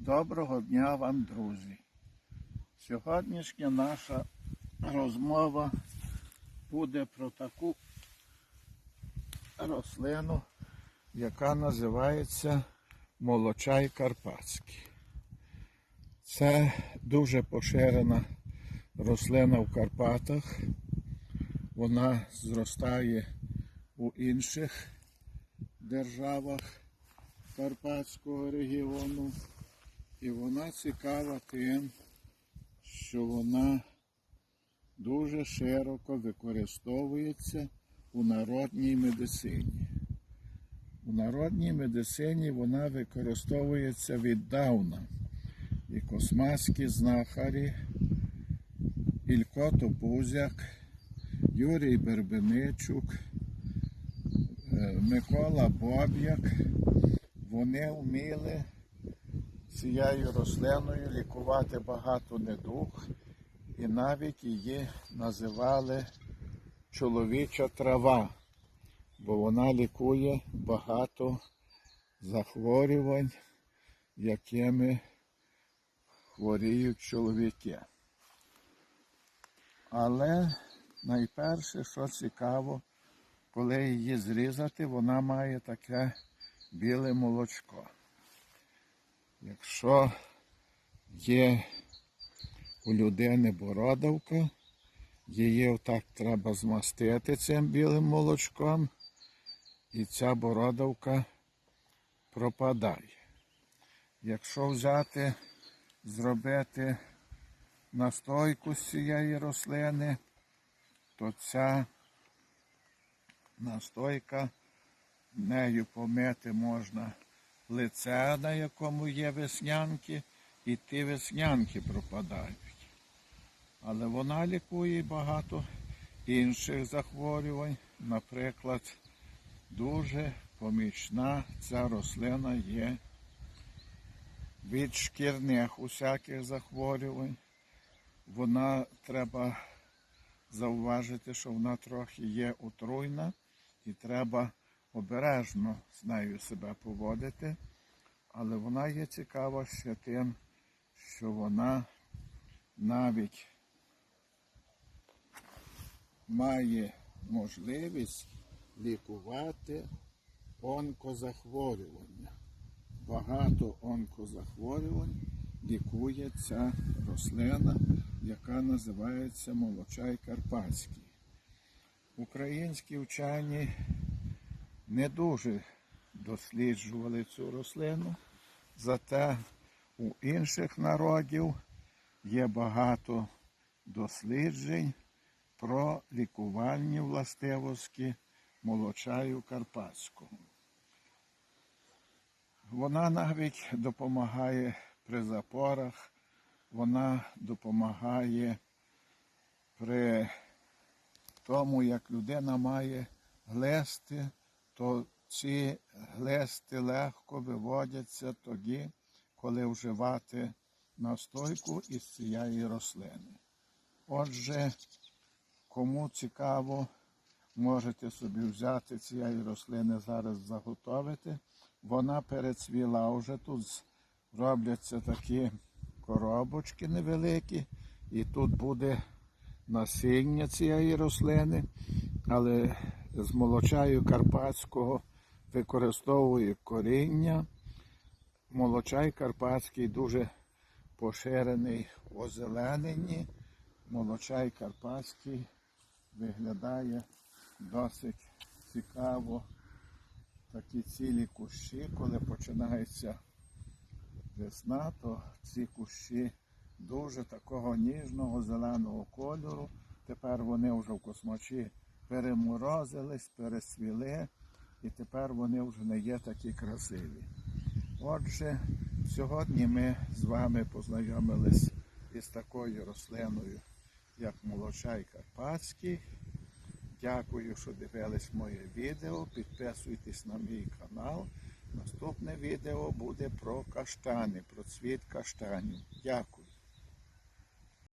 Доброго дня вам, друзі. Сьогоднішня наша розмова буде про таку рослину, яка називається молочай карпатський. Це дуже поширена рослина в Карпатах. Вона зростає у інших державах Карпатського регіону. І вона цікава тим, що вона дуже широко використовується у народній медицині. У народній медицині вона використовується віддавна. І космацькі знахарі, Ілько Топузяк, Юрій Бербеничук, е, Микола Боб'як, вони вміли цією рослиною лікувати багато недуг, і навіть її називали чоловіча трава, бо вона лікує багато захворювань, якими хворіють чоловіки. Але найперше, що цікаво, коли її зрізати, вона має таке біле молочко. Якщо є у людини бородавка, її отак треба змастити цим білим молочком, і ця бородавка пропадає. Якщо взяти, зробити настойку з цієї рослини, то ця настойка нею помити можна лице, на якому є веснянки, і ті веснянки пропадають. Але вона лікує багато інших захворювань. Наприклад, дуже помічна ця рослина є від шкірних усяких захворювань. Вона треба зауважити, що вона трохи є отруйна і треба обережно з нею себе поводити, але вона є цікава ще тим, що вона навіть має можливість лікувати онкозахворювання. Багато онкозахворювань лікує ця рослина, яка називається молочай карпатський. Українські вчені не дуже досліджували цю рослину, зате у інших народів є багато досліджень про лікувальні властивості молочаю карпатського. Вона навіть допомагає при запорах, вона допомагає при тому, як людина має глести, то ці глисти легко виводяться тоді, коли вживати настойку із цієї рослини. Отже, кому цікаво, можете собі взяти цієї рослини зараз заготовити. Вона перецвіла вже тут робляться такі коробочки невеликі, і тут буде насіння цієї рослини, але з молочаю карпатського використовує коріння. Молочай карпатський дуже поширений в озелененні. Молочай карпатський виглядає досить цікаво. Такі цілі кущі, коли починається весна, то ці кущі дуже такого ніжного зеленого кольору. Тепер вони вже в космачі переморозились, пересвіли, і тепер вони вже не є такі красиві. Отже, сьогодні ми з вами познайомились із такою рослиною, як молочай карпатський. Дякую, що дивились моє відео. Підписуйтесь на мій канал. Наступне відео буде про каштани, про цвіт каштанів. Дякую.